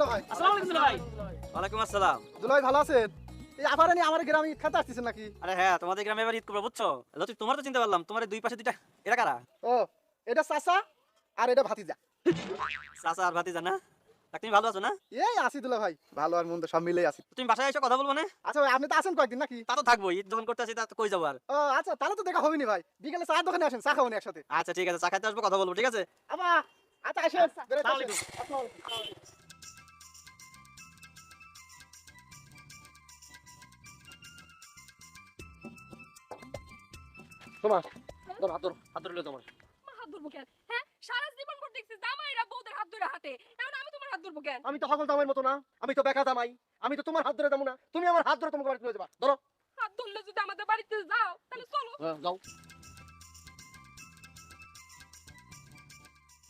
দুলা ভাই আসসালামু আলাইকুম ভাই ওয়ালাইকুম আসসালাম। দুলা ভালো আছেন? এই আবারানি আমার গ্রামে ঈদ খেতে আসতেছেন নাকি? আরে হ্যাঁ তোমাদের গ্রামে এবার ঈদ করব বুঝছ? লতিফ তোমার তো চিনতে পারলাম তোমার দুই পাশে দুইটা এরা কারা? ও এটা চাচা আর এটা ভাতিজা। চাচা আর ভাতি জানা তুমি ভালো আছো না? এই আসি দুলা ভাই ভালো আর মন্দ সব মিলেই আছি। তুমি বাসায় এসে কথা বলব না? আচ্ছা ভাই আপনি তো আছেন কয়েকদিন নাকি? তা তো থাকব ঈদ যখন করতে আসি তা তো কই যাব আর? ও আচ্ছা তাহলে তো দেখা হবেনি ভাই। বিকেলে দোকানে আসেন চা খাবেন একসাথে। আচ্ছা ঠিক আছে চা খাইতে আসব কথা বলব ঠিক আছে? আচ্ছা আসেন আসেন। আসসালামু আলাইকুম। তোমার ধর হাত ধর হাত ধরলে তোমার। হাত ধরবো কেন? হ্যাঁ সারা জীবন দেখছি জামাইরা বউদের হাত ধরে হাতে এখন আমি তোমার হাত ধরবো কেন? আমি তো সকল মতো না আমি তো বেকা দামাই আমি তো তোমার হাত ধরে দামু না। তুমি আমার হাত ধরে তোমাকে বাড়িতে নিয়ে যাবা ধরো। হাত ধরলে যদি আমাদের বাড়িতে যাও তাহলে চলো। হ্যাঁ, যাও।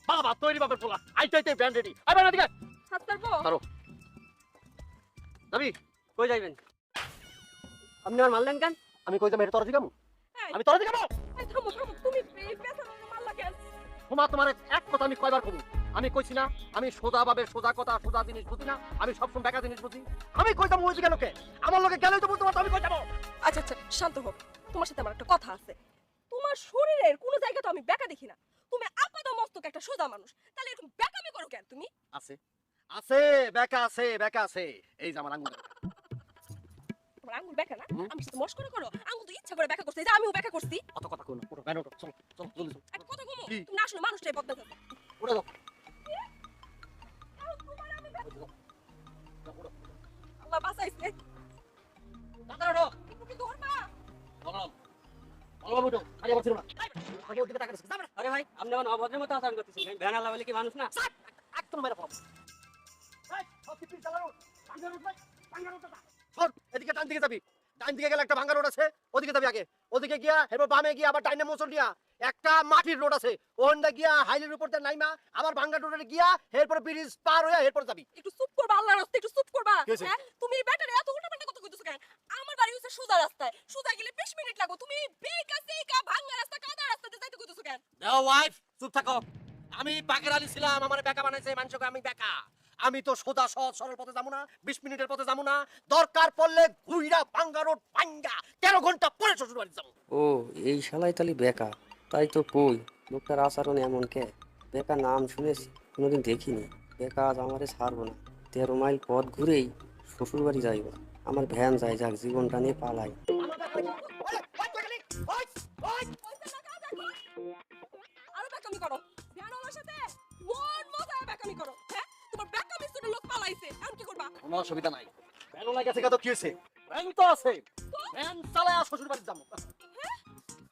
বাবা তৈরি বাবার পোলা আইতে আইতে ব্যান্ড রেডি। আবার এদিকে হাত ধরবো? ধরো। যাবি কই যাইবেন? আপনি আমার মারলেন কেন? আমি কই যাব এটা তোর দিকামু এই, আমি তোর দিকামু এই, থামো থামো তুমি এই পেছনে মারলা কেন তোমার তোমার এক কথা আমি কয়বার কমু? আমি কইছি না আমি সোজা ভাবে সোজা কথা সোজা জিনিস বুঝি না আমি সবসময় বেকা জিনিস বুঝি। আমি কই যাব ওই দিকে লোকে? আমার লোকে গেলেই তো বুঝতে পারতো আমি কই যাব। আচ্ছা আচ্ছা শান্ত হোক তোমার সাথে আমার একটা কথা আছে। তোমার শরীরের কোনো জায়গা তো আমি বেকা দেখি না। তুমি আপাত মস্তক একটা সোজা মানুষ। তাহলে এরকম বেকামি করো কেন তুমি? আছে। আছে বেকা আছে বেকা আছে। এই যে আমার আঙ্গুল। তোমার আঙ্গুল বেকা না? আমি সাথে মস্করা করো। আঙ্গুল তো ইচ্ছা করে বেকা করছি যে আমিও বেকা করছি। অত কথা কই না পুরো ব্যান ওঠো চলো চলো জলদি চলো। একটা কথা কমো। তুমি না আসলে মানুষটাই বদলা তোমার আমি বেকা- আল্লাহ বাঁচাইছে। তাড়াতাড়ি ওঠো একটু কি ধরবা? বললাম বললাম ওঠো আরে বলছিল না। আগে ওদিকে টাকা দিছে আরে ভাই আপনি এখন অভদ্রের মতো আচরণ করতেছেন। ভ্যান আলা বলে কি মানুষ না? একদম মেরে পড়ো। এই সব কি পিছ চালানো ভাঙ্গা ভাই। সর এদিকে ডান দিকে যাবি। ডান দিকে গেলে একটা ভাঙ্গা রোড আছে ওদিকে যাবি আগে। ওদিকে গিয়া বামে গিয়া আবার ডাইনে মোচল দিয়া একটা মাটির রোড আছে ওখানটা গিয়া হাইলের উপর দিয়ে নাইমা আবার ভাঙ্গা রোডে গিয়া এরপর ব্রিজ পার এরপর যাবি। একটু চুপ করবা আল্লাহর রাস্তায় একটু চুপ করবা। হ্যাঁ? তুমি ব্যাটারি এত উল্টা পাল্টা কথা কইতেছো কেন? আমার বাড়ি হচ্ছে সোজা রাস্তায়। সোজা গেলে 20 মিনিট লাগো তুমি বেকা সেকা ভাঙা রাস্তা কাদা রাস্তাতে যাইতে কইতেছো কেন? ওয়াইফ চুপ থাকো। আমি বাকের আলী ছিলাম আমার বেকা বানাইছে মানুষকে আমি বেকা। আমি তো সোজা সহজ সরল পথে যাব না বিশ মিনিটের পথে যাব না। দরকার পড়লে ঘুইরা ভাঙ্গা রোড ভাঙ্গা তেরো ঘণ্টা পরে শ্বশুর বাড়ি যাব। ও এই শালাই তালি বেকা। তাই তো কই লোকটার আচরণ এমন কে? বেকা নাম শুনেছি কোনোদিন দেখিনি। বেকা আজ আমারে ছাড়বো না। তেরো মাইল পথ ঘুরেই শ্বশুর বাড়ি যাইব। আমার ভ্যান যায় যাক জীবনটা নিয়ে পালাই। আরও বেকামি করো। ভ্যানওয়ালার সাথে মন বেকামি করো হ্যাঁ? তোমার শুনে লোক পালাইছে। এখন কি করবা? কোনো অসুবিধা নাই। লাগে তো কি হয়েছে? ভ্যান তো আছে। ভ্যান চালায় শ্বশুর বাড়ি যাব। হ্যাঁ?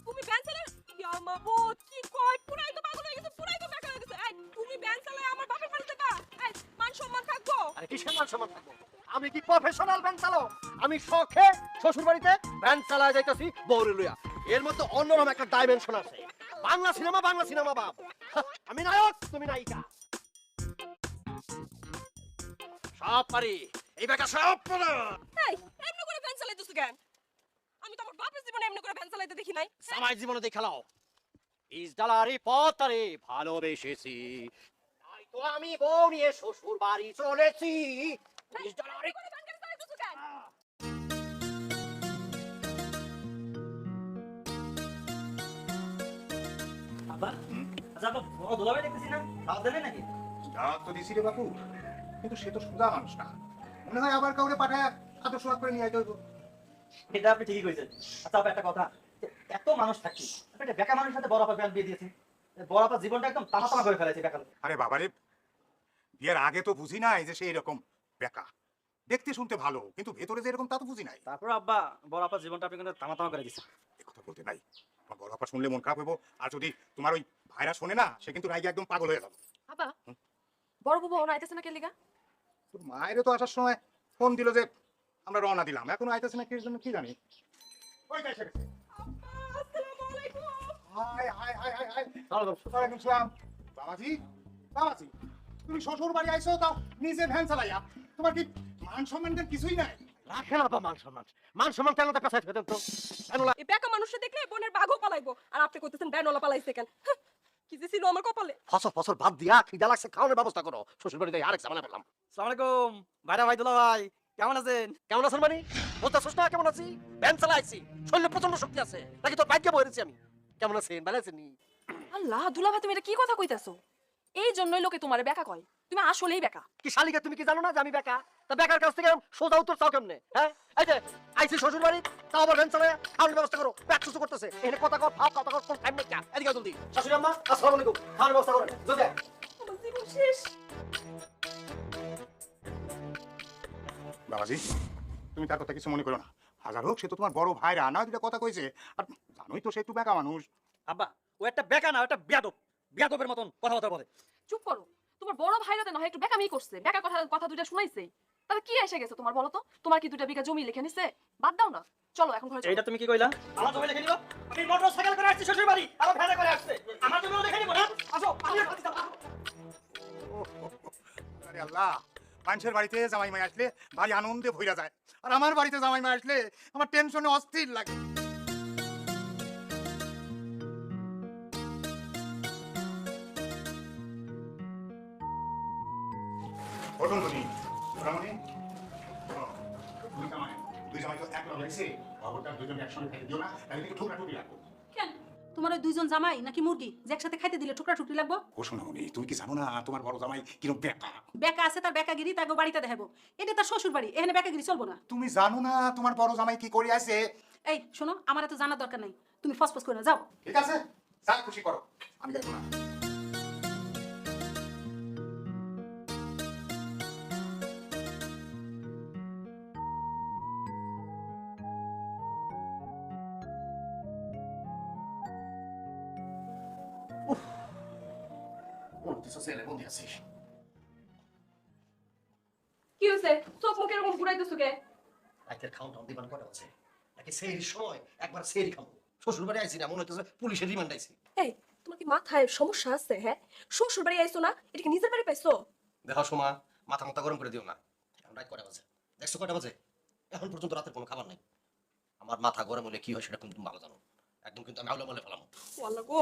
তুমি ভ্যান চালায় ইয়া মাবুদ কি কয়? পুরাই তো পাগল হয়ে গেছে পুরাই তো বেকা হয়ে গেছে। এই তুমি ভ্যান চালায় আমার বাপের বাড়ি যাবা? এই মান সম্মান থাকব? আরে কিসের মান সম্মান থাকব? আমি কি প্রফেশনাল ভ্যান চালাও আমি শখে শ্বশুর বাড়িতে ভ্যান চালায় যাইতাছি বৌরে লইয়া। এর মধ্যে অন্যরকম একটা ডাইমেনশন আছে। বাংলা সিনেমা বাংলা সিনেমা বাপ। আমি নায়ক তুমি নায়িকা। সব পারি এই বেকা সব পারো এই এমনি করে ভ্যান চালাইতেছো কেন? আমি তো আমার বাপের জীবনে এমনি করে ভ্যান চালাইতে দেখি নাই। সামাই জীবনে দেখালাও বিশ ডলারই পথরে ভালোবেসেছি। তাই তো আমি বউ নিয়ে শ্বশুর বাড়ি চলেছি বিশ আচ্ছা আব্বা বড় দোলাভাই দেখতেছি না? খাওয়া দেবে নাকি? দাওয়াত তো দিছি রে বাপু। কিন্তু সে তো সুদা মানুষ না। মনে হয় আবার কাউরে পাঠায় করে নিয়ে আইতে হইব। এটা আপনি ঠিকই কইছেন। আচ্ছা একটা কথা। এত মানুষ থাকি আপনি একটা বেকা মানুষের সাথে বড় আপা বিয়ে দিয়েছেন। বড় আপা জীবনটা একদম তামা তামা করে ফেলেছে বেকা। আরে বাবারে বিয়ের আগে তো বুঝি নাই যে সে এরকম বেকা দেখতে শুনতে ভালো কিন্তু ভেতরে যে এরকম তা তো বুঝি নাই। তারপর আব্বা বড় আপা জীবনটা আপনি কিন্তু তামা তামা করে দিচ্ছেন এ কথা বলতে নাই। বড় আপা শুনলে মন খারাপ হইব। আর যদি তোমার ওই ভাইরা শোনে না সে কিন্তু রাগে একদম পাগল হয়ে যাবে। আবা বড় বাবু ওনা আইতেছে না কে লিগা? তোর মায়েরও তো আসার সময় ফোন দিল যে আমরা রওনা দিলাম। এখন আইতেছে না কি জন্য কি জানি? ওই গেছে। Hi hi hi hi hi. ওয়ালাইকুম সালাম। বাবাজি বাবাজি তুমি শ্বশুর বাড়ি আইছো তাও নিজে ভ্যান চালাইয়া। তোমার কি মান সম্মানের কিছুই নাই? রাখে না তো মান সম্মান। মান সম্মান কেন তার কাছে তো? এই বেকা মানুষটা দেখলে বোনের বাঘও পালাইবো। আর আপনি কইতেছেন ভ্যানওয়ালা পালাইছে কেন? হ্যাঁ, কি যে ছিল আমার কপালে? ফসল ফসল ভাত দিয়া খিদা লাগছে খাওয়ানোর ব্যবস্থা করো। শ্বশুর বাড়িতে আরেক পেলাম আসসালামু আলাইকুম ভাইরা ভাই দুলা ভাই কেমন আছেন? কেমন আছেন মানে? বলতে কেমন আছি? ব্যান চালাইছি শরীরে প্রচণ্ড শক্তি আছে নাকি তোর বাইকে বইরেছি আমি? কেমন আছেন ভালো আছেন আল্লাহ দুলা ভাই তুমি এটা কি কথা কইতাছো? এই জন্যই লোকে তোমারে বেকা কয় তুমি আসলেই বেকা। কি শালিকা তুমি কি জানো না যে আমি বেকা? তা বেকার কাছ থেকে সোজা উত্তর চাও কেমনে হ্যাঁ? এই যে আইসি শ্বশুর বাড়ি তাও আবার ভ্যান চালায় খাওয়ানোর ব্যবস্থা করো ব্যাগ সুসু করতেছে। এখানে কথা কর ফাও কথা কর কোন টাইম নেই এদিকে জলদি। শাশুড়ি আম্মা আসসালামু আলাইকুম। খাওয়ানোর ব্যবস্থা করেন জলদি আমার জীবন শেষ। বাবাজি তুমি তার কথা কিছু মনে করো না। হাজার হোক সে তো তোমার বড় ভাইরা না দুটা কথা কইছে। আর জানোই তো সে একটু বেকা মানুষ। আব্বা ও একটা বেকা না ও একটা বিয়াদব। বিয়াদবের মতন কথাবার্তা বলে। চুপ করো। তোমার বড় ভাইরা নয় একটু বেকামি করছে। বেকার কথা কথা দুইটা শুনাইছে। তাহলে কি এসে গেছে তোমার বলো তো? তোমার কি দুইটা বিঘা জমি লিখে নিছে? বাদ দাও না। চলো এখন ঘরে। এইটা তুমি কি কইলা? আমার জমি লিখে নিব। আমি মোটর সাইকেল করে আসছি শ্বশুর বাড়ি। আমার ভ্যানে করে আসছে। আমার জমি লিখে নিব না? আসো আমি আর আল্লাহ মানুষের বাড়িতে জামাই মাই আসলে ভারী আনন্দে ভইরা যায়। আর আমার বাড়িতে জামাই মাই আসলে আমার টেনশনে অস্থির লাগে। ওঠুন তুমি মোটামুটি? দুই জামাই। দুই জামাই তো এক লগ লাগছে খবরটা দুজন একসঙ্গে খাইতে দিও না তাহলে কিন্তু ঠুকরা ঠুকরি লাগবো। কেন? তোমার ওই দুইজন জামাই নাকি মুরগি? যে একসাথে খাইতে দিলে টুকরা টুকরি লাগবো? ও শোনো তুমি কি জানো না তোমার বড় জামাই কিরম বেকা? বেকা আছে তার বেকাগিরি তাকে বাড়িতে দেখাবো। এটা তার শ্বশুর বাড়ি এখানে বেকাগিরি চলবো না। তুমি জানো না তোমার বড় জামাই কি করে আছে? এই শোনো আমার এত জানার দরকার নাই। তুমি ফসফস করে না যাও। ঠিক আছে? যা খুশি করো। আমি দেখব না। আছিস কি হয়েছে? চোখ মুখ এরকম ঘুরাইতেছো কে? রাতের খাওয়ান টাউন দিবান কটা আছে নাকি সেই সময় একবার সেই খাব শ্বশুর বাড়ি আইছি না মনে হচ্ছে পুলিশের রিমান্ড আইছি। এই তোমার কি মাথায় সমস্যা আছে হ্যাঁ? শ্বশুর বাড়ি আইছো না এটা কি নিজের বাড়ি পাইছো? দেখো সময় মাথা মাথা গরম করে দিও না। এখন রাত কটা বাজে? দেখছ কটা বাজে? এখন পর্যন্ত রাতের কোনো খাবার নাই। আমার মাথা গরম হলে কি হয় সেটা কিন্তু ভালো জানো? একদম কিন্তু আমি আউলা বলে ফেলাম। আল্লাহ গো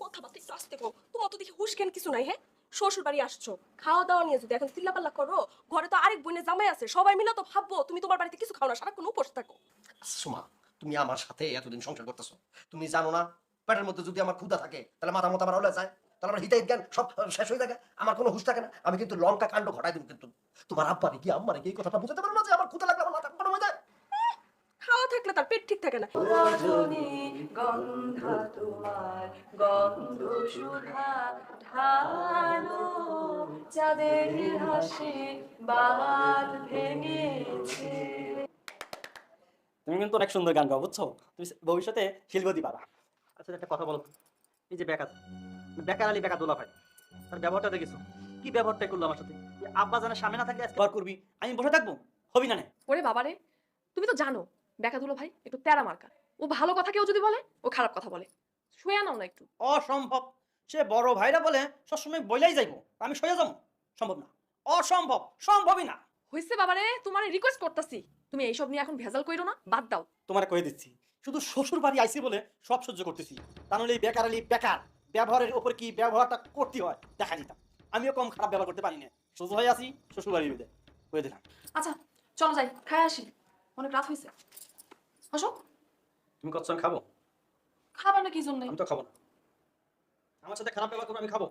কথাবার্তা একটু আসতে গো। তোমার তো দেখি হুশ জ্ঞান কিছু নাই হ্যাঁ? শ্বশুর বাড়ি আসছো। খাওয়া দাওয়া নিয়ে যদি এখন চিল্লাপাল্লা করো, ঘরে তো আরেক বোনের জামাই আছে, সবাই মিলে তো ভাববো তুমি তোমার বাড়িতে কিছু খাও না, সারাক্ষণ উপোস থাকো। সুমা, তুমি আমার সাথে এতদিন সংসার করতেছো। তুমি জানো না, পেটের মধ্যে যদি আমার ক্ষুধা থাকে, তাহলে মাথা মতো আমার হলে যায়। তাহলে আমার হিতাহিত জ্ঞান সব শেষ হয়ে থাকে। আমার কোনো হুশ থাকে না। আমি কিন্তু লঙ্কা কাণ্ড ঘটাই দিব কিন্তু। তোমার আব্বারে কি আম্মারে কি এই কথাটা বুঝাতে পারো না যে আমার ক্ষুধা লাগলে আমার মাথা গরম হয়ে যায় খাওয়া থাকলে তার পেট ঠিক থাকে না। রজনী গন্ধা তোমার গন্ধ সুধা ঢালো চাঁদের হাসি বাদ ভেঙেছে। তুমি কিন্তু অনেক সুন্দর গান গাও বুঝছ? তুমি ভবিষ্যতে শিল্পতি পাবা আচ্ছা একটা কথা বলো। এই যে বেকার বেকার আলী বেকার দোলা ভাই তার ব্যবহারটা দেখেছ? কি ব্যবহারটা করল আমার সাথে? আব্বা জানে সামনে না থাকলে আজকে করবি আমি বসে থাকব হবি না নে। ওরে বাবারে তুমি তো জানো বেকাদুলো ভাই একটু তেরা মার্কা। ও ভালো কথা কেউ যদি বলে ও খারাপ কথা বলে। শুয়ে নাও না একটু। অসম্ভব। সে বড় ভাইরা বলে সবসময় বইলাই যাইবো আমি সয়ে যাব? সম্ভব না। অসম্ভব সম্ভবই না। হয়েছে বাবারে তোমার রিকোয়েস্ট করতেছি। তুমি এইসব নিয়ে এখন ভেজাল কইরো না বাদ দাও। তোমার কয়ে দিচ্ছি শুধু শ্বশুর বাড়ি আইসি বলে সব সহ্য করতেছি। তা নাহলে এই বেকার আলী বেকার ব্যবহারের উপর কি ব্যবহারটা করতে হয়? দেখা দিতাম। আমিও কম খারাপ ব্যবহার করতে পারি না। সোজা হয়ে আসি শ্বশুর বাড়ির বিদে কয়ে দিলাম। আচ্ছা চলো যাই খাই আসি। অনেক রাত হয়েছে আসো। তুমি কত সময় খাব? খাবার না কি জন্য আমি তো খাব না। আমার সাথে খারাপ ব্যবহার করবে আমি খাব।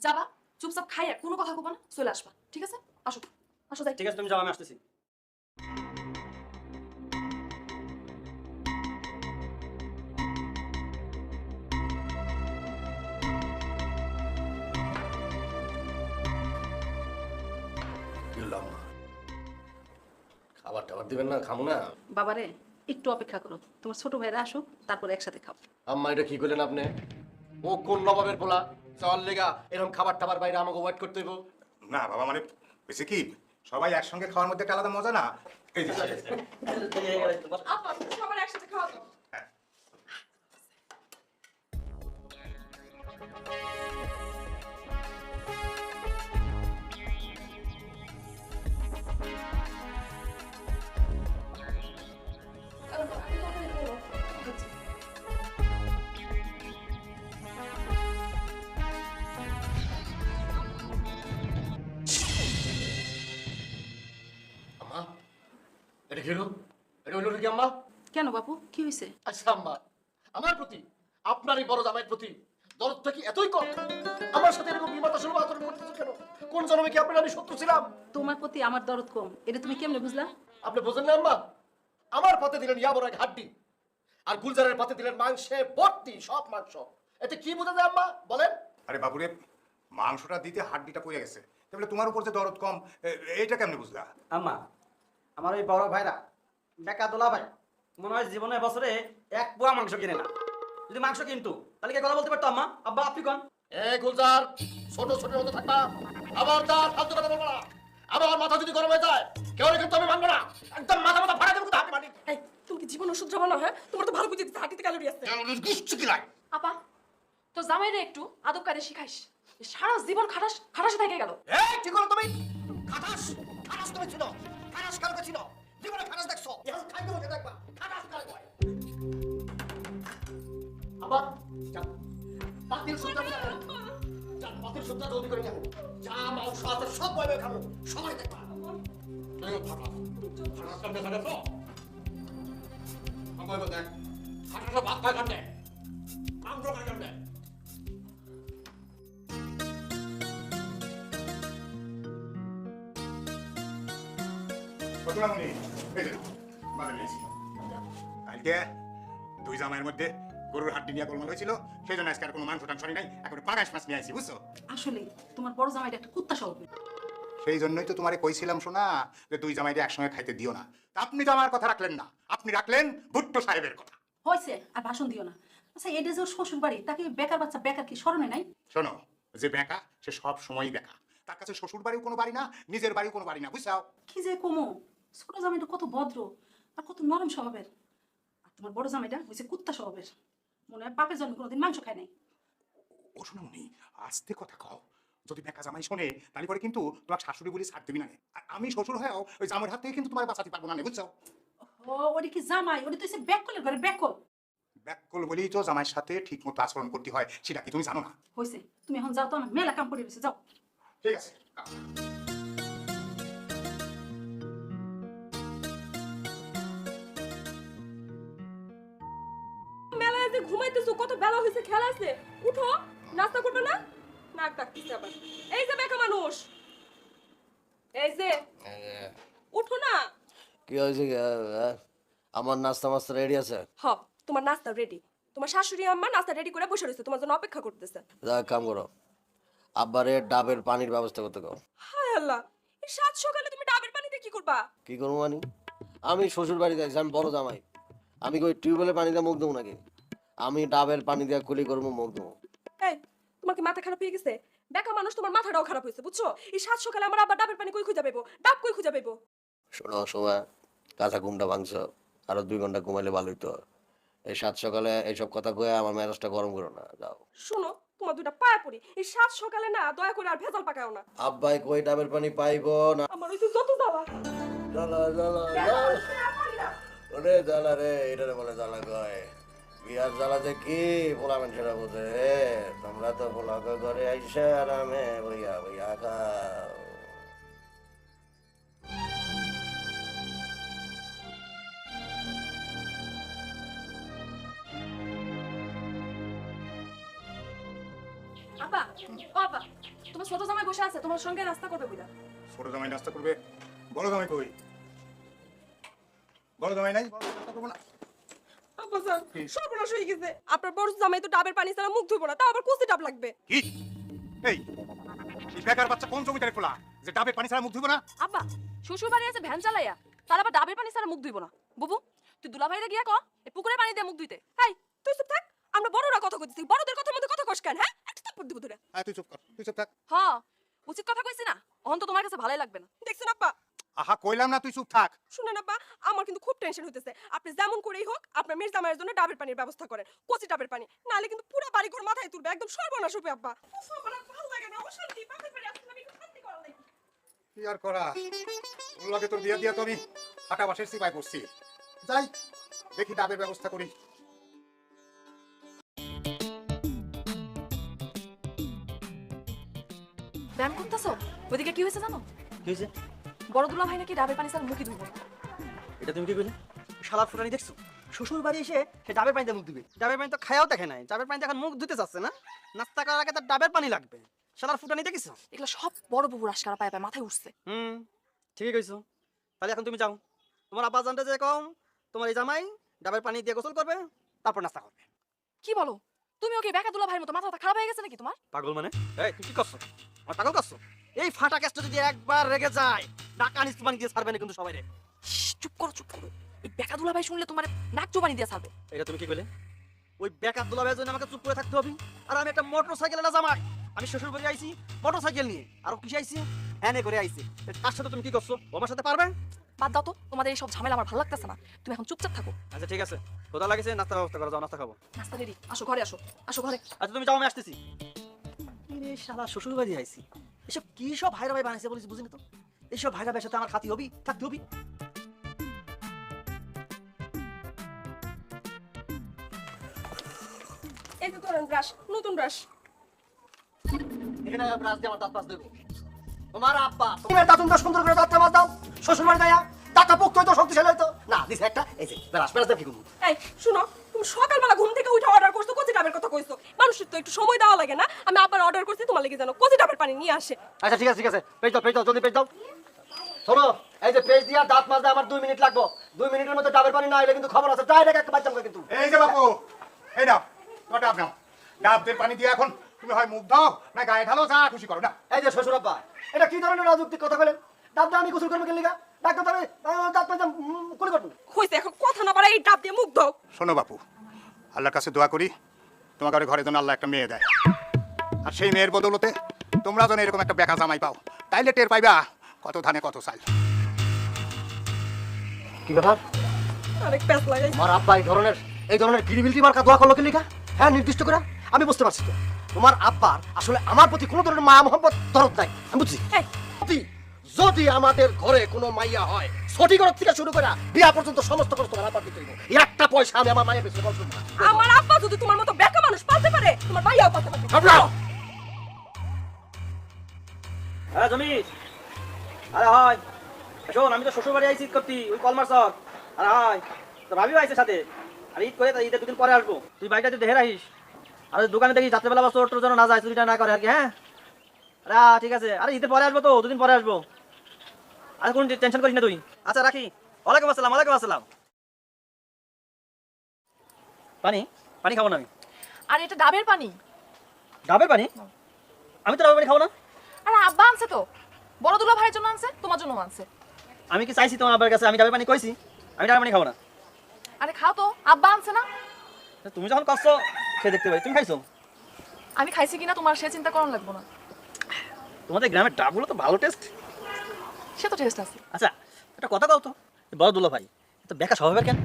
যাবা চুপচাপ খাইয়া কোনো কথা কবা না চলে আসবা। ঠিক আছে? আসো। আসো যাই। ঠিক আছে তুমি যাও আমি আসতেছি। খাবার দিবেন না খামো না। বাবারে একটু অপেক্ষা করো। তোমার ছোট ভাইরা আসুক তারপরে একসাথে খাও। আম্মা এটা কি করলেন আপনি? ও কোন নবাবের পোলা? চল লেগা এরকম খাবার টাবার বাইরে আমাকে ওয়েট করতে হইব। না বাবা মানে বেশি কি? সবাই একসঙ্গে খাওয়ার মধ্যে একটা আলাদা মজা না? এই যে আপা সবার একসাথে খাওয়া দাও এটা কি এটা হলো কি আম্মা? কেন বাপু? কি হয়েছে? আচ্ছা আম্মা আমার প্রতি আপনার এই বড় জামাইয়ের প্রতি দরদটা কি এতই কম? আমার সাথে এরকম বিমাতা শুরু আচরণ করতেছে কেন? কোন জন্মে কি আপনার আমি শত্রু ছিলাম? তোমার প্রতি আমার দরদ কম। এটা তুমি কেমনে বুঝলা? আপনি বোঝেন না আম্মা? আমার পাতে দিলেন ইয়া বড় এক হাড্ডি আর গুলজারের পাতে দিলেন মাংসে ভর্তি সব মাংস। এতে কি বোঝা যায় আম্মা? বলেন। আরে বাবুরে মাংসটা দিতে হাড্ডিটা পড়ে গেছে। তাহলে তোমার উপর যে দরদ কম এ- এইটা কেমনে বুঝলা? আম্মা আমার ওই বড় ভাইরা বেকা দোলা ভাই মনে হয় জীবনে বছরে এক পোয়া মাংস কিনে না। যদি মাংস কিনতো তাহলে কি কথা বলতে পারতো আম্মা? আব্বা আপনি কোন? এ গুলজার ছোট ছোট মতো থাকবা আবার তার ফালতু কথা বলব না। আবার মাথা যদি গরম হয়ে যায় কেউ কিন্তু আমি মানবো না। একদম মাথা মাথা ফাড়া দেবো হাতে মাটি। এই তুমি কি জীবন ওষুধ যাব না হ্যাঁ? তোমার তো ভালো বুঝে দিচ্ছে হাঁটিতে ক্যালোরি আছে। গুষ্টি কিলাই আপা তো জামাইরে একটু আদব কায়দা শিখাইস। সারা জীবন খাটাস খাটাসে থেকে গেল। এই কি করো তুমি? খাটাস খাটাস তুমি ছিল খাটাস কালকে ছিল। জীবনে খাটাস দেখছ? এখন খাইতে বসে দেখবা খাটাস কাল কয় আবার যা পাতিল সুদ্ধা যা পাতিল সুদ্ধা জলদি করে যাব যা মাংস আছে সব বইবে খাব। সবাই দেখবা। থাকা খাটাস কান্দে খাটাস আমার দেখ। খাটাস ভাত খায় কান্দে মাংস খায় কান্দে কালকে দুই জামাইয়ের মধ্যে গরুর হাড্ডি নিয়ে গোলমাল হয়েছিল সেই জন্য আজকে আর কোনো মাংস টাংস নাই মাছ নিয়ে আসি বুঝছ? আসলে তোমার বড় জামাইটা একটা কুত্তা সেই জন্যই তো তোমারে কইছিলাম শোনা যে দুই একসঙ্গে খাইতে দিও না। তা আপনি তো আমার কথা রাখলেন না আপনি রাখলেন ভুট্টো সাহেবের কথা। হয়েছে আর ভাষণ দিও না। আচ্ছা এটা যে শ্বশুর বাড়ি তাকে বেকার বাচ্চা বেকার কি স্মরণে নাই? শোনো যে বেকা সে সব সময়ই বেকা। তার কাছে শ্বশুর বাড়িও কোনো বাড়ি না নিজের বাড়িও কোনো বাড়ি না বুঝছাও? কি যে কমো। ছোট জামাইটা কত ভদ্র আর কত নরম স্বভাবের। আর তোমার বড় জামাইটা হয়েছে কুত্তা স্বভাবের। মনে হয় বাপের জন্য কোনোদিন মাংস খায় নাই। ও শোনামনি আস্তে কথা কও। যদি বেকা জামাই শোনে তাহলে পরে কিন্তু তোমার শাশুড়ি বলি ছাড় দিবি না আর আমি শ্বশুর হয়েও ওই জামার হাত থেকে কিন্তু তোমার বাঁচাতে পারব না বুঝছ? ও ওটা কি জামাই? ওটা তো ব্যাককলের ঘরে ব্যাককল। ব্যাককল বলেই তো জামাইয়ের সাথে ঠিক মতো আচরণ করতে হয় সেটা কি তুমি জানো না? হয়েছে তুমি এখন যাও তো আমার মেলা কাম করে যাও। ঠিক আছে যে ঘুমাইতেছো কত বেলা হয়েছে খেলা আছে? উঠো নাস্তা করবে না? নাক ডাকতেছে আবার। এই যে বেকা মানুষ। এই যে উঠো না। কি হয়েছে আহ, আমার নাস্তা মাস্তা রেডি আছে? হ তোমার নাস্তা রেডি তোমার শাশুড়ি আম্মা নাস্তা রেডি করে বসে রয়েছে তোমার জন্য অপেক্ষা করতেছে। যা কাম করো। আব্বারে ডাবের পানির ব্যবস্থা করতে কও। হায় আল্লাহ এই সাত সকালে তুমি ডাবের পানিতে কি করবা? কি করব মানে? আমি শ্বশুর বাড়ি যাচ্ছি আমি বড় জামাই। আমি কি ওই টিউবওয়েলের পানি দিয়ে মুখ দেবো নাকি? আমি ডাবের পানি দিয়ে কুলি করব মুখ এই তোমার কি মাথা খারাপ হয়ে গেছে? বেকা মানুষ তোমার মাথাটাও খারাপ হয়েছে বুঝছ? এই সাত সকালে আমার আবার ডাবের পানি কই খুঁজে পাইবো? ডাব কই খুঁজে পাইবো? শোনো সময় কাঁচা ঘুমটা ভাঙছ আরও দুই ঘণ্টা ঘুমাইলে ভালো হইতো। এই সাত সকালে এইসব কথা কয়ে আমার মেজাজটা গরম করো না যাও। শোনো তোমার দুইটা পায়া পড়ি। এই সাত সকালে না দয়া করে আর ভেজাল পাকাও না। আব্বাই কই ডাবের পানি পাইবো না? আমার ওই তো যত জ্বালা জ্বালা। জ্বালা জ্বালা। ওরে জ্বালা রে এটারে বলে জ্বালা কয়? বিয়ার জ্বালা যে কি পোলা মানুষেরা বোঝে তোমরা তো পোলাকে ঘরে আইসা আরামে বইয়া বইয়া খাও। আপা তোমার ছোট জামাই বসে আছে তোমার সঙ্গে নাস্তা করবে বুঝা ছোট জামাই নাস্তা করবে? বড় জামাই কই? বড় জামাই নাই? বড় জামাই নাস্তা করব না। আপা সর্বনাশ হয়ে গেছে। আপনার বড় জামাই তো ডাবের পানি ছাড়া মুখ ধুবো না তাও আবার কুস্তি ডাব লাগবে। কি? এই এই বেকার বাচ্চা কোন জমিটারে ফোলা যে ডাবের পানি ছাড়া মুখ ধুবো না? আব্বা শ্বশুর বাড়ি আছে ভ্যান চালাইয়া। তার আবার ডাবের পানি ছাড়া মুখ ধুইব না। বুবু তুই দুলা ভাইরা গিয়া ক এই পুকুরে পানি দিয়ে মুখ ধুইতে। হাই তুই চুপ থাক। আমরা বড়রা কথা কইতেছি। বড়দের কথার মধ্যে কথা কস কেন হ্যাঁ? একটা থাপ্পড় দিব ধরে হ্যাঁ তুই চুপ কর তুই চুপ থাক। হ উচিত কথা কইছি না। অহন তো তোমার কাছে ভালোই লাগবে না। দেখছেন আপা আহা কইলাম না তুই চুপ থাক। শুনেন আপা আমার কিন্তু খুব টেনশন হইতেছে। আপনি যেমন করেই হোক আপনার মেয়ের জামাইয়ের জন্য ডাবের পানির ব্যবস্থা করেন কচি ডাবের পানি। নালে কিন্তু পুরো বাড়ি ঘর মাথায় তুলবে একদম সর্বনাশ হবে আব্বা। ভালো লাগে না অশান্তি বাপের বাড়ি আসলে আমি শান্তি করা লাগবে কি আর করা? লাগে তোর দিয়া দিয়া তো আমি হাঁটা বাসের সিপাই পড়ছি যাই দেখি ডাবের ব্যবস্থা করি। ব্যায়াম করতেছো? ওদিকে কি হয়েছে জানো? কি হয়েছে? বড় দুলা ভাই নাকি ডাবের পানি ছাড়া মুখই ধুইব? এটা তুমি কি কইলে? শালা ফুটানি দেখছ? শ্বশুর বাড়ি এসে সে ডাবের পানিতে মুখ দিবে। ডাবের পানি তো খায়াও দেখে নাই। ডাবের পানিতে এখন মুখ ধুতে চাচ্ছে না? নাস্তা করার আগে তার ডাবের পানি লাগবে। শালার ফুটানি দেখেছ? এগুলো সব বড় বুবুর আশকারা পায়ে পায়ে মাথায় উঠছে। হুম ঠিকই কইছো। তাহলে এখন তুমি যাও। তোমার আব্বা জানতে যে কম তোমার এই জামাই ডাবের পানি দিয়ে গোসল করবে তারপর নাস্তা করবে। কি বলো? তুমি ওকে বেকা দুলা ভাইয়ের মতো মাথা খারাপ হয়ে গেছে নাকি তোমার? পাগল মানে? এই তুমি কি করছ? আমার পাগল করছ? এই ফাটা গ্যাসটা যদি একবার রেগে যায় টাকা নিস্তি পানি দিয়ে ছাড়বে না কিন্তু সবাই রে চুপ করো চুপ করো। এই বেকা দুলা ভাই শুনলে তোমার নাক চুবানি দিয়ে ছাড়বে। এটা তুমি কি কইলে ওই বেকার দুলাভাইয়ের জন্য আমাকে চুপ করে থাকতে হবে? আর আমি একটা মোটর সাইকেল না জামাই। আমি শ্বশুর বাড়ি আইছি মোটর সাইকেল নিয়ে। আর ও কিসে আইছি? হ্যানে করে আইছি। তার সাথে তুমি কি করছ? আমার সাথে পারবে? বাদ দাও তো তোমাদের এই সব ঝামেলা আমার ভালো লাগতেছে না। তুমি এখন চুপচাপ থাকো। আচ্ছা ঠিক আছে। কোথা লাগেছে? নাস্তা ব্যবস্থা করো যাও নাস্তা খাব। নাস্তা রেডি। আসো ঘরে আসো। আসো ঘরে। আচ্ছা তুমি যাও আমি আসতেছি। রে শালা শ্বশুর বাড়ি আইছি। এসব কি সব ভাইরা ভাই বানাইছে বলিস বুঝিনি তো? এইসব ভাইরা ভাইয়ের সাথে আমার খাতি হবি? থাকতে হবি? এই যে ধরেন ব্রাশ নতুন ব্রাশ। এখানে ব্রাশ দিয়ে আমার দাঁত পাঁচ দেবো। তোমার আব্বা তুমি দাঁতুনটা সুন্দর করে দাঁতটা মাছ দাও। শ্বশুর বাড়ি যাইয়া দাঁতটা পোক্ত হইতো শক্তিশালী হইতো। না দিছে একটা এই যে ব্রাশ ব্রাশ দিয়ে কি এই শুনো তুমি সকালবেলা ঘুম থেকে উঠে অর্ডার করছ কচি ডাবের কথা কইছো। মানুষের তো একটু সময় দেওয়া লাগে না। আমি আবার অর্ডার করছি তোমার লেগে জানো কচি ডাবের পানি নিয়ে আসে। আচ্ছা ঠিক আছে ঠিক আছে। পেজ দাও পেজ দাও জলদি পেজ দাও। শোনো এই যে পেজ দিয়া দাঁত মাজতে আমার দুই মিনিট লাগবো। দুই মিনিটের মধ্যে ডাবের পানি না এলে কিন্তু খবর আছে। ডাইরেক্ট একটা বাচ্চা কিন্তু। এই যে বাপু এই নাও তোমার ডাব নাও। ডাবদের পানি দিয়ে এখন তুমি হয় মুখ দাও না গায়ে ঢালো যা খুশি করো না। এই যে শ্বশুর আব্বা এটা কি ধরনের রাজুক্তি কথা বলেন? আমি গোসল করব কেন ডাক্তার তবে দাঁত মাজতে করব। হইছে এখন কথা না পারা এই ডাব দিয়ে মুখ দাও শোনো বাপু আল্লাহর কাছে দোয়া করি তোমাকে ঘরে যেন আল্লাহ একটা মেয়ে দেয়। আর সেই মেয়ের বদৌলতে তোমরা যেন এরকম একটা বেকা জামাই পাও। তাইলে টের পাইবা কত ধানে কত চাল। কি ব্যাপার? আরেক প্যাঁচ লাগাই। আমার আব্বা এই ধরনের এই ধরনের গিরিবিলিটি মার্কা দোয়া করল কি লিখা? হ্যাঁ নির্দিষ্ট করে। আমি বুঝতে পারছি তো। তোমার আব্বার আসলে আমার প্রতি কোনো ধরনের মায়া মোহাম্মত দরদ নাই। আমি বুঝছি। এই যদি যদি আমাদের ঘরে কোনো মাইয়া হয় সঠিক ঘর থেকে শুরু করে বিয়া পর্যন্ত সমস্ত খরচ তোমার দিতে হইব। একটা পয়সা আমি আমার মায়ের পেছনে খরচ করব। আমার আব্বা যদি তোমার মতো বেকা মানুষ পালতে পারে তোমার ভাইয়াও পালতে ঘাবড়াও। হ্যাঁ জমির আরে হয় শোন আমি তো শ্বশুর বাড়ি আইছি ঈদ করতি ওই কলমার সর আরে হয় তো ভাবিও আইছে সাথে। আর ঈদ করে তাই ঈদের দুদিন পরে আসব। তুই বাড়িটা তুই দেখে রাখিস আর দোকানে দেখি রাত্রেবেলা বা চোর টোর যেন না যায় চুরিটা না করে আর কি হ্যাঁ? আরে ঠিক আছে। আরে ঈদের পরে আসব তো দুদিন পরে আসব। আর কোনো টেনশন করিস না তুই। আচ্ছা রাখি। ওয়ালাইকুম আসসালাম ওয়ালাইকুম আসসালাম। পানি? পানি খাব না আমি। আর এটা ডাবের পানি? ডাবের পানি? আমি তো ডাবের পানি খাব না। আরে আব্বা আনছে তো। বড় দুলা ভাইয়ের জন্য আনছে তোমার জন্য আনছে। আমি কি চাইছি তোমার আব্বার কাছে? আমি ডাবের পানি কইছি। আমি ডাবের পানি খাব না। আরে খাও তো আব্বা আনছে না। তুমি যখন কষ্ট খেয়ে দেখতে পাই তুমি খাইছো? আমি খাইছি কিনা তোমার সে চিন্তা করার লাগবো না। তোমাদের গ্রামের ডাবগুলো তো ভালো টেস্ট সে তো টেস্ট আছে। আচ্ছা একটা কথা কও তো বড় দুলা ভাই তো বেকা স্বভাবের কেন?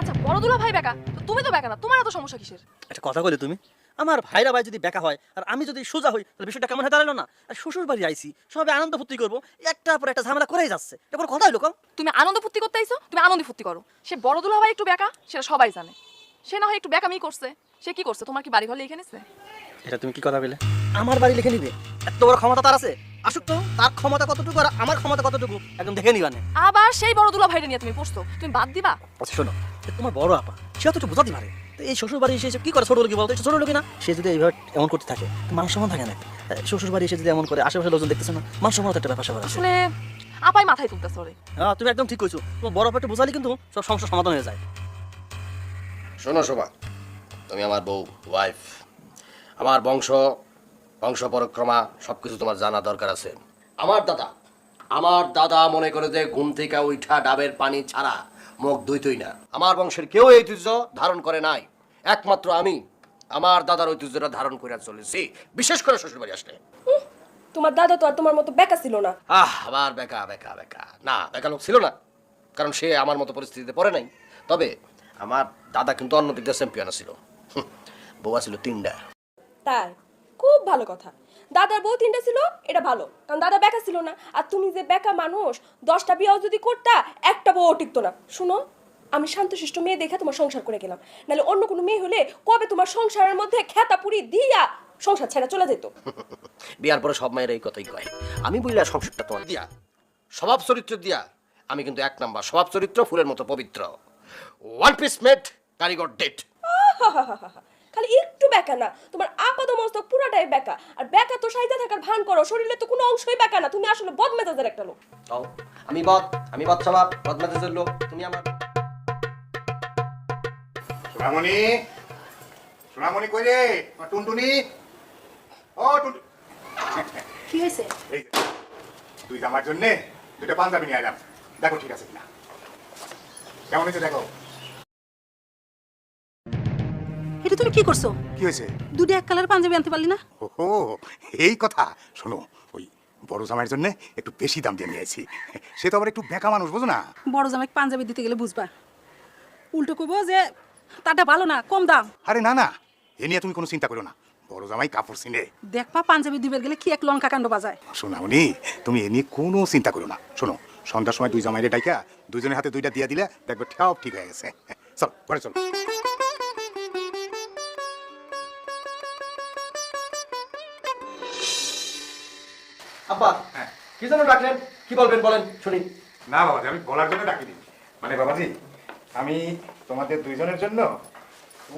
আচ্ছা বড় দুলা ভাই বেকা? তুমি তো বেকা না তোমার এত সমস্যা কিসের? একটা কথা কইলে তুমি আমার ভাইরা ভাই যদি বেকা হয় আর আমি যদি সোজা হই তাহলে বিষয়টা কেমন হয়ে দাঁড়াল না? আর শ্বশুর বাড়ি আইছি সবাই আনন্দ ফুর্তি করব একটা পর একটা ঝামেলা করেই যাচ্ছে। এটা কোনো কথা কম তুমি আনন্দ ফুর্তি করতে আইছো? তুমি আনন্দ ফুর্তি করো। সে বড় দুলা ভাই একটু বেকা সেটা সবাই জানে। সে না হয় একটু বেকামি করছে। সে কি করছে? তোমার কি বাড়ি ঘর লিখে নিছে এটা তুমি কি কথা বলে? আমার বাড়ি লিখে নিবে। এত বড় ক্ষমতা তার আছে? আসুক তো তার ক্ষমতা কতটুকু আর আমার ক্ষমতা কতটুকু? একদম দেখে নিবা নিবানে আবার সেই বড় দুলা ভাইটা নিয়ে তুমি পড়ছো। তুমি বাদ দিবা? আচ্ছা শোনো। তোমার বড় আপা সে তো একটু বোঝাতে পারে। তো এই শ্বশুর বাড়ি এসে কি করে? ছোট লোকই বলতো ছোট লোকই না। সে যদি এইভাবে এমন করতে থাকে তো মান সম্মান থাকে না। শ্বশুর বাড়ি এসে যদি এমন করে আশেপাশে লোকজন দেখতেছে না মান সম্মান একটা ব্যাপার স্যাপার আছে। আসলে আপাই মাথায় তুলতেছে ওরে। হ্যাঁ তুমি একদম ঠিক কইছো। তোমার বড় আপা একটু বোঝালে কিন্তু সব সমস্যা সমাধান হয়ে যায়। শোনো শোভা। তুমি আমার বউ ওয়াইফ আমার বংশ বংশ পরক্রমা সব কিছু তোমার জানা দরকার আছে। আমার দাদা আমার দাদা মনে করে যে ঘুম থেকে উঠা ডাবের পানি ছাড়া মুখ ধুইতই না। আমার বংশের কেউ এই ঐতিহ্য ধারণ করে নাই। একমাত্র আমি আমার দাদার ঐতিহ্যটা ধারণ করে চলেছি। বিশেষ করে শ্বশুরবাড়ি আসলে তোমার দাদা তো আর তোমার মতো বেকা ছিল না। আহ আবার বেকা বেকা বেকা। না বেকা লোক ছিল না কারণ সে আমার মতো পরিস্থিতিতে পড়ে নাই। তবে আমার দাদা কিন্তু অন্য দিক দিয়ে চ্যাম্পিয়ন ছিল। বউ ছিল তিনটা তাই। খুব ভালো কথা। দাদার বউ তিনটা ছিল এটা ভালো। কারণ দাদা বেকা ছিল না। আর তুমি যে বেকা মানুষ দশটা বিয়েও যদি করতা একটা বউ টিকতো না। শুনো আমি শান্তশিষ্ট মেয়ে দেখে তোমার সংসার করে গেলাম। নাহলে অন্য কোনো মেয়ে হলে কবে তোমার সংসারের মধ্যে খেতা পুরি দিয়া সংসার ছেড়ে চলে যেত? বিয়ার পরে সব মায়ের এই কথাই কয়। আমি বললা সংসারটা তোমার দিয়া। স্বভাব চরিত্র দিয়া। আমি কিন্তু এক নাম্বার স্বভাব চরিত্র ফুলের মতো পবিত্র। ওয়ান পিস মেট কারিগর ডেট একটু বেকা না। তোমার আপাদ মস্তক পুরাটাই বেকা। আর বেকা তো সাইতে থাকার ভান করো শরীরে তো কোনো অংশই বেকা না। তুমি আসলে বদমেজাজের একটা লোক। তাও আমি বদ আমি বদ স্বভাব বদ মেজাজের লোক। তুমি আমার সোনামণি সোনামণি কই রে? টুনটুনি? ও টুন কি হয়েছে? এই তুই আমার জন্যে দুটো পাঞ্জাবি নিয়ে এলাম দেখো ঠিক আছে কিনা। কেমন হয়েছে দেখো? তুমি কি করছ? কি হয়েছে? দুটো এক কালার পাঞ্জাবি আনতে পারলি না? ওহো এই কথা। শোনো ওই বড় জামাইয়ের জন্য একটু বেশি দাম দিয়ে নিয়েছি। সে তো আবার একটু বেকা মানুষ বুঝো না? বড় জামাইকে পাঞ্জাবি দিতে গেলে বুঝবা। উল্টো কইবো যে তারটা ভালো না কম দাম। আরে না না এ নিয়ে তুমি কোনো চিন্তা করো না। বড় জামাই কাপড় চিনে দেখবা পাঞ্জাবি দিবের গেলে কি এক লঙ্কা কাণ্ড বাজায়। শোনাওনি তুমি এ নিয়ে কোনো চিন্তা করো না। শোনো সন্ধ্যার সময় দুই জামাইরে ডাইকা দুইজনের হাতে দুইটা দিয়ে দিলে দেখবে সব ঠিক হয়ে গেছে। চল ঘরে চল। আব্বা হ্যাঁ। কি জন্য ডাকলেন? কি বলবেন বলেন শুনি। না বাবাজি আমি বলার জন্য ডাকিনি। মানে বাবাজি আমি তোমাদের দুইজনের জন্য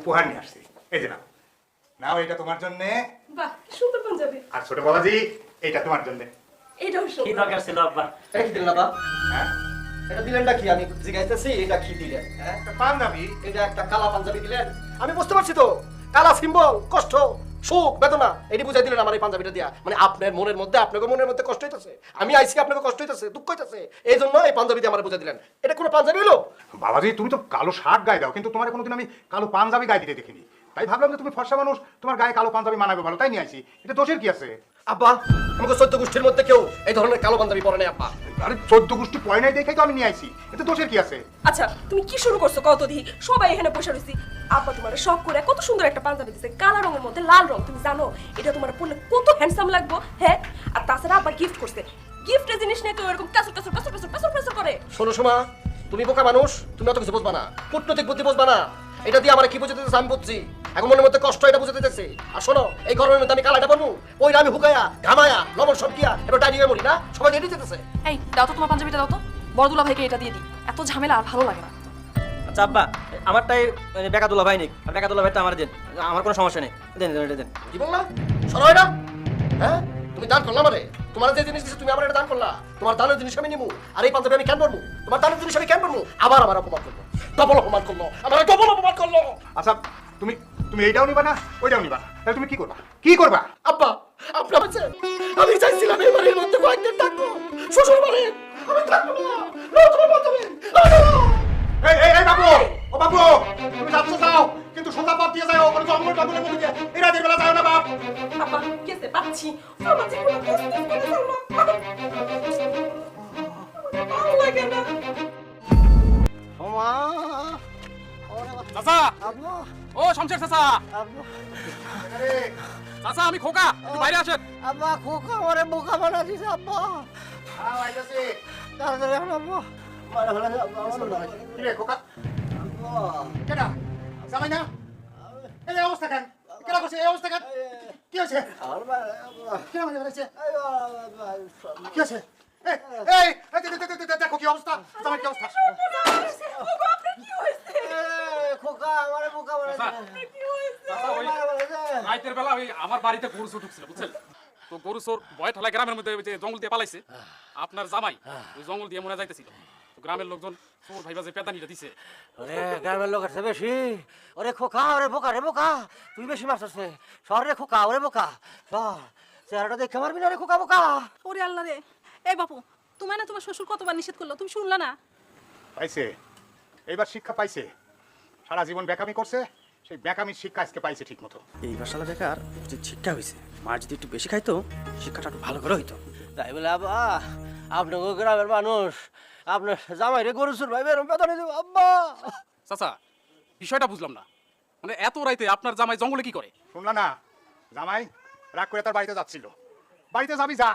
উপহার নিয়ে আসছি। এই যে নাও। নাও এটা তোমার জন্য। বাহ সুন্দর পাঞ্জাবি। আর ছোট বাবাজি এটা তোমার জন্য। এইটাও কি দরকার ছিল আব্বা? এটা কি দিলেন আব্বা? হ্যাঁ? এটা দিলেনটা কি? আমি জিজ্ঞাসা এটা কি দিলেন? হ্যাঁ? একটা পাঞ্জাবি। এটা একটা কালা পাঞ্জাবি দিলেন। আমি বুঝতে পারছি তো কালা সিম্বল কষ্ট। সুখ, বেদনা, এটি বুঝাই দিলেন আমার এই পাঞ্জাবিটা দিয়া। মানে আপনার মনের মধ্যে, আপনাকে মনের মধ্যে কষ্ট হইতেছে। আমি আইসি আপনাকে কষ্ট হইতেছে, দুঃখ হইতেছে। এই জন্য এই পাঞ্জাবি দিয়ে আমার বুঝাই দিলেন। এটা কোনো পাঞ্জাবি হলো বাবাজি, তুমি তো কালো শাক গায়ে দাও, কিন্তু তোমার কোনোদিন আমি কালো পাঞ্জাবি গায়ে দিতে দেখিনি। তাই ভাবলাম যে তুমি ফর্সা মানুষ, তোমার গায়ে কালো পাঞ্জাবি মানাবে ভালো, তাই নিয়ে আসি এটা দোষের কি আছে? আব্বা আমাকে চোদ্দ গোষ্ঠীর মধ্যে কেউ এই ধরনের কালো পাঞ্জাবি পরে নাই আব্বা। আরে চোদ্দ গোষ্ঠী পয় নাই দেখেই তো আমি নিয়ে আইছি। এটা দোষের কি আছে? আচ্ছা তুমি কি শুরু করছ? কত দিহি সবাই এখানে বসে রয়েছি আব্বা তোমার শখ করে কত সুন্দর একটা পাঞ্জাবি দিছে। কালা রঙের মধ্যে লাল রং তুমি জানো? এটা তোমার পরলে কত হ্যান্ডসাম লাগবো হ্যাঁ? আর তাছাড়া আব্বা গিফট করছে। গিফটের জিনিস নিয়ে কেউ এরকম কাসুর কাসুর কাসুর কাসুর কাসুর কাসুর করে। শোনো সমা তুমি বোকা মানুষ তুমি অত কিছু বুঝবা না। কূটনৈতিক বুদ্ধি বুঝবা না। এটা দিয়ে আমার কি বুঝতে দিতেছে আমি বুঝছি? এখন মনের মধ্যে কষ্ট এটা বুঝতে দিতেছে। আর শোনো এই গরমের মধ্যে আমি কালাটা বানু ওই আমি হুকায়া ঘামায়া লবণ সব দিয়া এবার ডাইনি মরি না? সবাই রেডি যেতেছে। এই দাও তো তোমার পাঞ্জাবিটা দাও তো। বড়দুলা ভাইকে এটা দিয়ে দিই। এত ঝামেলা আর ভালো লাগে না। আচ্ছা আব্বা আমারটাই মানে বেকা দুলা ভাই নিক। আর বেকা দুলা ভাইটা আমার দেন। আমার কোনো সমস্যা নেই। দেন দেন এটা দেন। কি বললা? শোনো এটা। হ্যাঁ? তুমি দান করলা মানে তোমার যে জিনিস তুমি আমার এটা দান করলা। তোমার দানের জিনিস আমি নিমু। আর এই পাঞ্জাবি আমি কেন করব তোমার দানের জিনিস আমি কেন করব আবার আমার অপমান করল ডবল অপমান করল। আমার ডবল অপমান করল। আচ্ছা তুমি তুমি এইটাও নিবা না ওইটাও নিবা তাহলে তুমি কি করবা? কি করবা? আব্বা আপনার কাছে আমি চাইছিলাম এই বাড়ির মধ্যে কয়েকদিন থাকব। শ্বশুর বাড়ি আমি থাকব না। না। না, না, না। এই এই এই বাবু ও বাবু তুমি যাচ্ছ যাও। কিন্তু সোজা পথ দিয়ে যাও ওখানে জঙ্গল টঙ্গলের মধ্যে দিয়ে। এই রাতের বেলা যাও না বাপ। আব্বা কেসে পাচ্ছি। আমার জীবনে কষ্ট করে ফেললাম। ভালো লাগে না। ওমা। চাচা! আব্বু। ও শমশের চাচা! আব্বু। চাচা আমি খোকা! একটু বাইরে আসেন। আব্বা খোকা আমারে বোকা বানা দিছে আব্বা আইতাছি। তাড়াতাড়ি এখন আব্বা। খোকা? আব্বা। কেডা? জামাই না? এই অবস্থা কেন? কেডা করছে? এই অবস্থা কেন? কি হয়েছে? কি আছে এই দেখো কি অবস্থা? জামাই কি অবস্থা? ফেলা দিছে। রাইতের বেলা ওই আমার বাড়িতে গরু চোর ঢুকছিল বুঝছেন? তো গরু চোর ভয় ঠেলা গ্রামের মধ্যে যে জঙ্গল দিয়ে পালাইছে। আপনার জামাই ওই জঙ্গল দিয়ে মনে যাইতেছিল। গ্রামের লোকজন চোর ভাইবা যে পেদানিটা দিছে। ওরে গ্রামের লোক আছে বেশি। ওরে খোকা ওরে বোকা রে বোকা। তুই বেশি আছে শহরে খোকা ওরে বোকা। চেহারাটা দেখে মারবি না রে খোকা বোকা। ওরে আল্লাহ রে। এই বাপু তোমার না তোমার শ্বশুর কতবার নিষেধ করল? তুমি শুনলা না? পাইছে। এইবার শিক্ষা পাইছে। সারা জীবন বেকামি করছে সেই বেকামির শিক্ষা আজকে পাইছে ঠিক মতো এই বাসালা বেকার যে শিক্ষা হয়েছে মা যদি একটু বেশি খাইতো শিক্ষাটা একটু ভালো করে হইতো। তাই বলে আব্বা আপনাকে গ্রামের মানুষ আপনার জামাই রে গরু সুর ভাই বেরম বেতনে দেবো আব্বা। চাচা বিষয়টা বুঝলাম না। মানে এত রাইতে আপনার জামাই জঙ্গলে কি করে? শুনলা না? জামাই রাগ করে তার বাড়িতে যাচ্ছিল। বাড়িতে যাবি যা।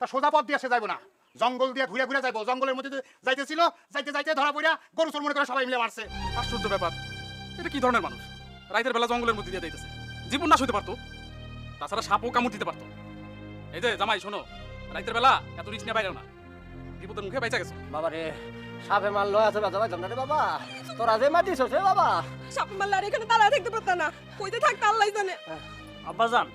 তা সোজা পথ দিয়ে সে যাইব না। জঙ্গল দিয়ে ঘুরে ঘুরে যাইবো। জঙ্গলের মধ্যে যাইতেছিল যাইতে যাইতে ধরা পড়িয়া গরু চোর মনে করে সবাই মিলে মারছে। আশ্চর্য ব্যাপার। এটা কি ধরনের মানুষ? রাইতের বেলা জঙ্গলের মধ্যে দিয়ে যাইতেছে। জীবন নাশ হইতে পারতো? তাছাড়া সাপও কামড় দিতে পারতো। এই যে জামাই শোনো। রাইতের বেলা এত রিস্ক নিয়ে বাইরে না। বিপদের মুখে বেঁচে গেছো। বাবা রে সাপে মাল লয় আছে বাজা বাজাম না রে বাবা। তোরা যে মাটিস হে বাবা। সাপ মারলে আর এখানে দাঁড়ায় থাকতে পারত না। কইতে থাকতে আল্লাহ জানে। আব্বাজান